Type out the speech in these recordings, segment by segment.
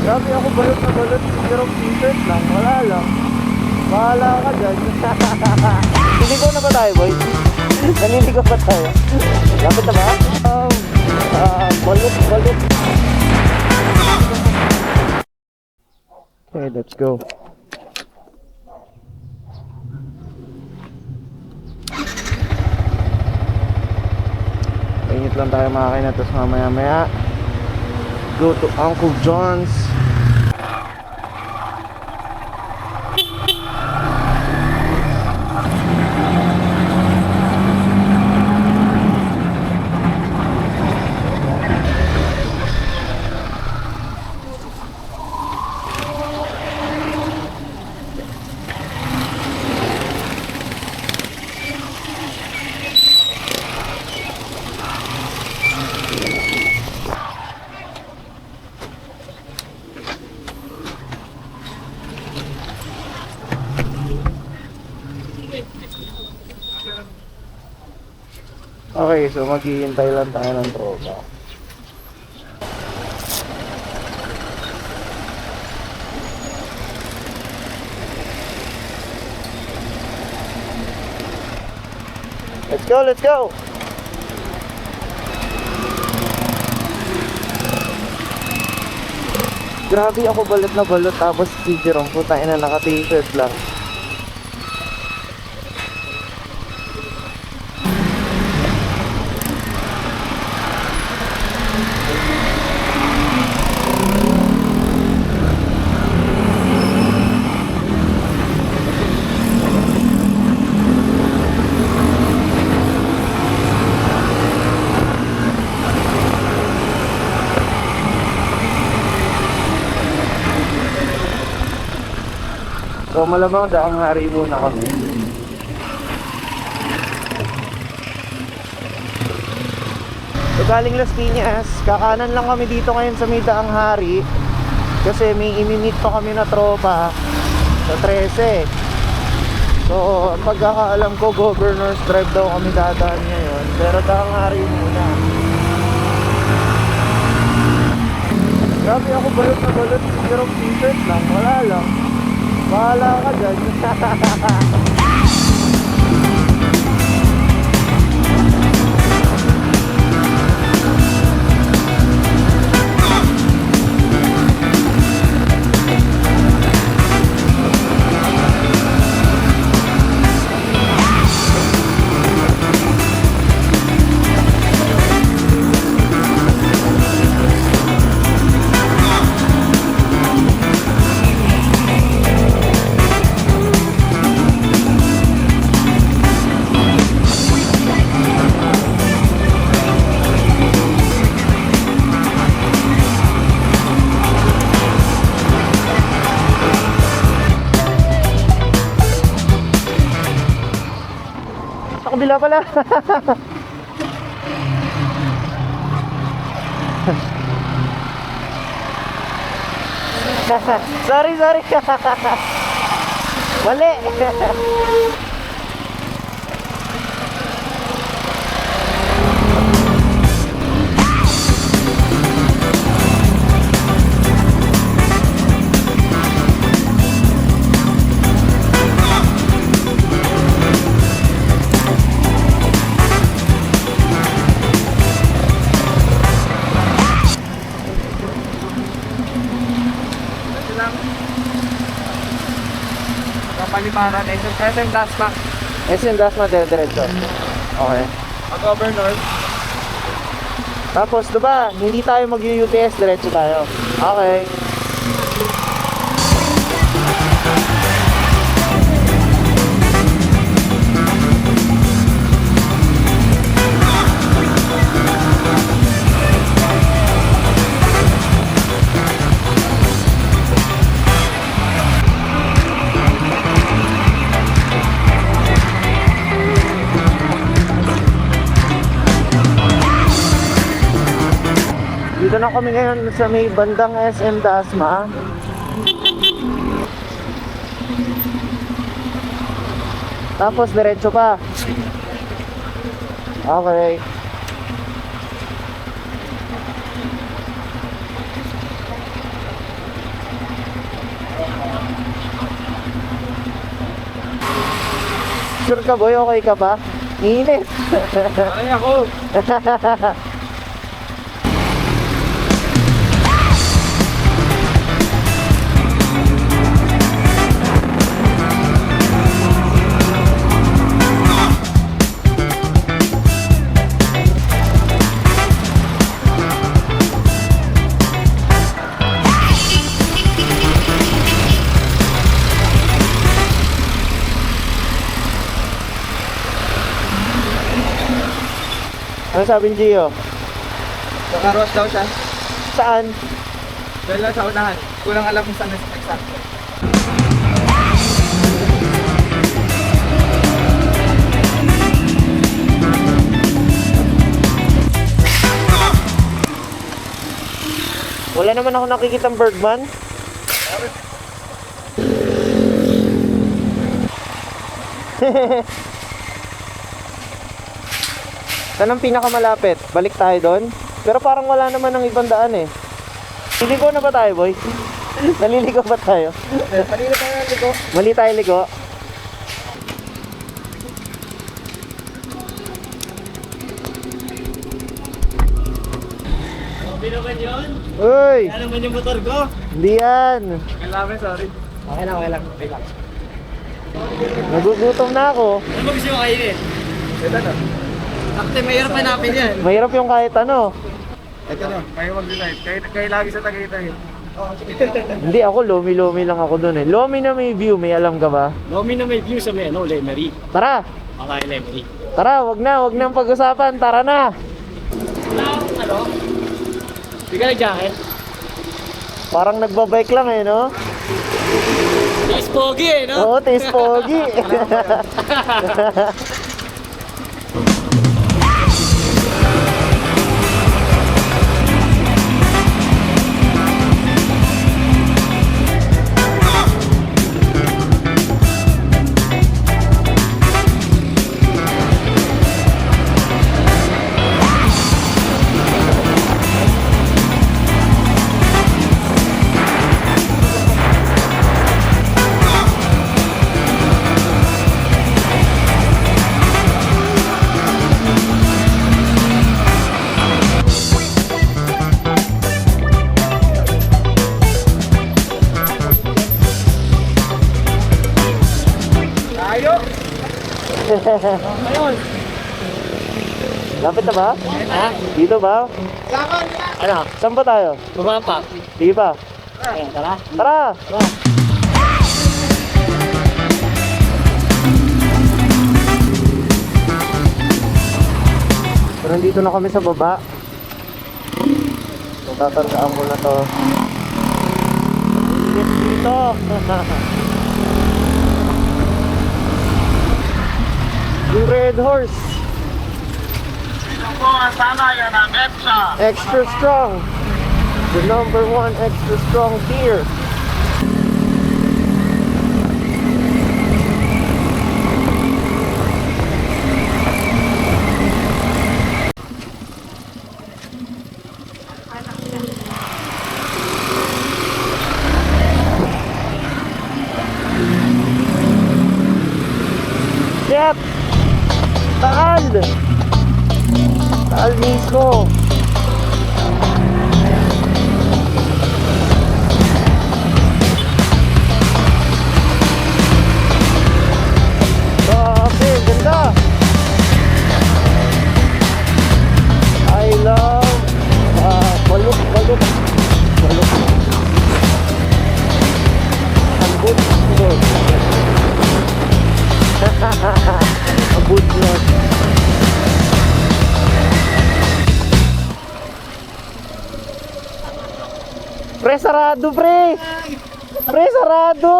Grabe ako balot na balot. Zero t-shirt lang. Wala lang. Bahala ka dyan. Niligo na ba tayo, boy? Naniligo pa tayo. Lapit na ba? Um, ah, balot, balot. Okay, let's go. Painit lang tayo mga kaina, tapos mamaya maya go to Uncle John's. Okay, so maghihintay lang tayo ng tropa. Let's go, let's go! Grabe ako balot na balot tapos si Jerome puta ina naka t-shirt lang. So malamang daang hari muna kami. So galing Las Piñas, kakanan lang kami dito ngayon sa may daang hari. Kasi may imimit pa kami na tropa sa 13. So, ang pagkakaalam ko, Governor's Drive daw kami dadaan ngayon. Pero daang hari muna. Grabe ako balot na balot. Zero t-shirt lang. Wala lang. Bahala ka dyan. kabila pala. sorry, sorry. Mali. Kapaliparan eh. SM Dasma. SM Dasma, dire-diretso. Okay. Mag-governor. Tapos, diba, hindi tayo mag-UTS, diretso tayo. Okay. Dito na kami ngayon sa may bandang SM Dasma. Tapos diretso pa. Okay. Sure ka boy, okay ka ba? Init. Ay ako. ano sabi ni Gio? Nakaros daw siya. Saan? Dahil lang sa unahan. Kulang alam kung saan exact. Wala naman ako nakikitang Bergman. Saan ang pinakamalapit? Balik tayo doon? Pero parang wala naman ng ibang daan eh. Liligo na ba tayo, boy? Naliligo ba tayo? Kanina pa nga ko. Mali tayo ligo. Hindi naman yun. Uy! Ano naman yung motor ko? Hindi yan. Kailangan, sorry. Okay lang, okay lang. Okay lang. Nagugutom na ako. Ano ba gusto mo kainin? Ito na. Actually, mahirap hanapin yan. Mahirap yung kahit ano. Ito na. Kayo mag-decide. Kayo, kayo lagi sa Tagaytay. Hindi ako, lomi-lomi lang ako doon eh. Lomi na may view, may alam ka ba? Lomi na may view sa may ano, Lemery. Tara! Akala Lemery. Tara, wag na, wag na pag-usapan. Tara na! Ano? Hindi ka nag-jacket? Parang nagbabike lang eh, no? Tiis pogi eh, no? Oo, taste pogi. Ayun. Lapit na ba? Ha? Dito ba? Ano? Saan ba tayo? Bumapa. Sige pa. Tara. Tara! Tara. Pero nandito na kami sa baba. Tatandaan ko na to. Dito. Yung red horse. Extra strong. The number one extra strong beer. Yep! Taal! Taal mismo! Pre, sarado, pre! Pre, sarado!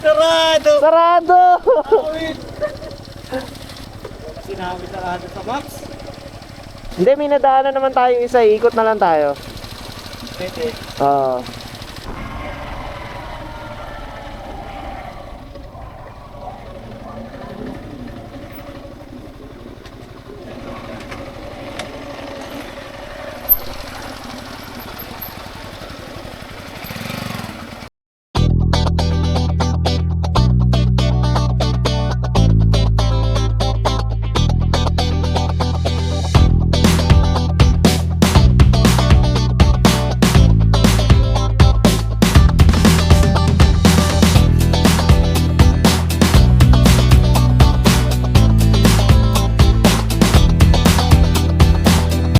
Sarado! Sarado! Sinabi sarado sa Max. Hindi, may nadaanan naman tayo isa. Ikot na lang tayo. Pwede. Oo.